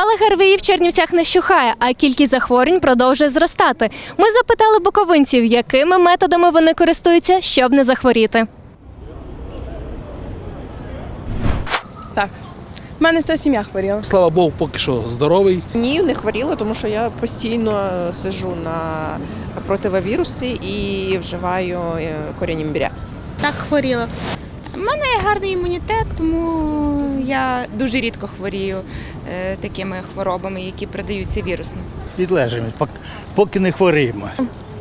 ГРВІ в Чернівцях не щухає, а кількість захворювань продовжує зростати. Ми запитали буковинців, якими методами вони користуються, щоб не захворіти. Так. У мене вся сім'я хворіла. Слава Богу, поки що здоровий. Ні, не хворіла, тому що я постійно сижу на противовірусці і вживаю е, корінь імбиря. Так хворіла. У мене гарний імунітет, тому я дуже рідко хворію е, такими хворобами, які передаються вірусно. Відлежимо, пок- поки не хворіємо.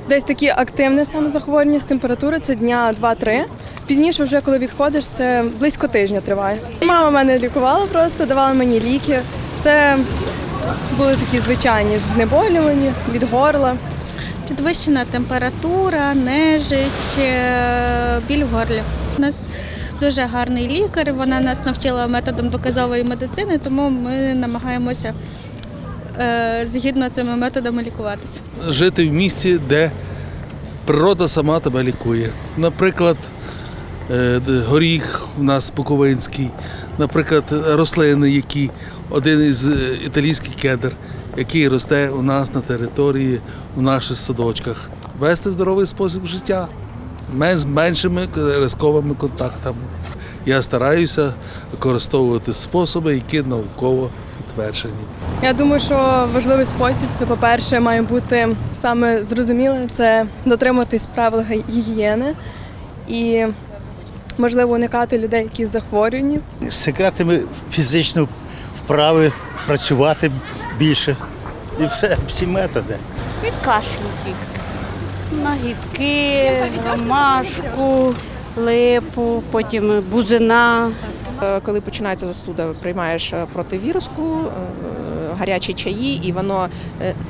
Десь такі активне саме захворювання з температури це дня 2-3. Пізніше, вже коли відходиш, це близько тижня триває. Мама мене лікувала просто, давала мені ліки. Це були такі звичайні знеболювані від горла. Підвищена температура, нежить, е, біль в горлі. У нас дуже гарний лікар, вона нас навчила методом доказової медицини, тому ми намагаємося е, згідно цими методами лікуватися. Жити в місці, де природа сама тебе лікує. Наприклад, е, горіх у нас буковинський, наприклад, рослини, які один із е, італійських кедр, який росте у нас на території, в наших садочках. Вести здоровий спосіб життя ме- з меншими ризиковими контактами. Я стараюся використовувати способи, які науково підтверджені. Я думаю, що важливий спосіб це, по-перше, має бути саме зрозуміле, це дотримуватись правил гігієни і можливо уникати людей, які захворювані. З секретами фізичної вправи працювати більше. І все, всі методи. Від кашлю тільки. Нагідки, ромашку, липу, потім бузина. Е, Коли починається застуда, приймаєш е, противіруску, е, гарячі чаї, і воно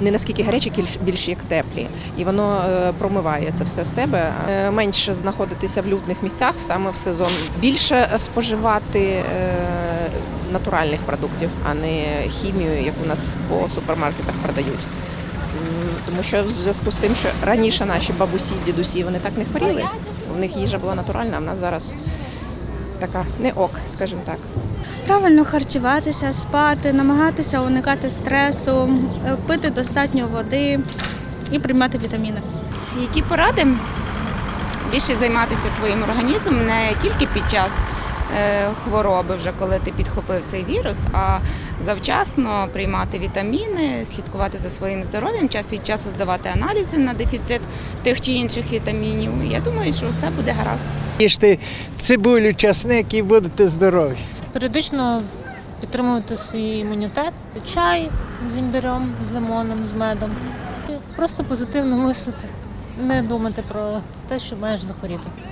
не наскільки гарячі, кіль- більш як теплі. І воно промиває це все з тебе. Менше знаходитися в людних місцях саме в сезон. Більше споживати натуральних продуктів, а не хімію, як у нас по супермаркетах продають. Тому що в зв'язку з тим, що раніше наші бабусі, дідусі вони так не хворіли. У них їжа була натуральна, а в нас зараз така не ок, скажімо так. Правильно харчуватися, спати, намагатися уникати стресу, е, пити достатньо води і приймати вітаміни. Які поради? Більше займатися своїм організмом не тільки під час хвороби, вже коли ти підхопив цей вірус, а завчасно приймати вітаміни, слідкувати за своїм здоров'ям, час від часу здавати аналізи на дефіцит тих чи інших вітамінів. Я думаю, що все буде гаразд. Їжте цибулю, часник і будете здорові. періодично підтримувати свій імунітет, чай з імбирем, з лимоном, з медом. Просто позитивно мислити, не думати про те, що маєш захворіти.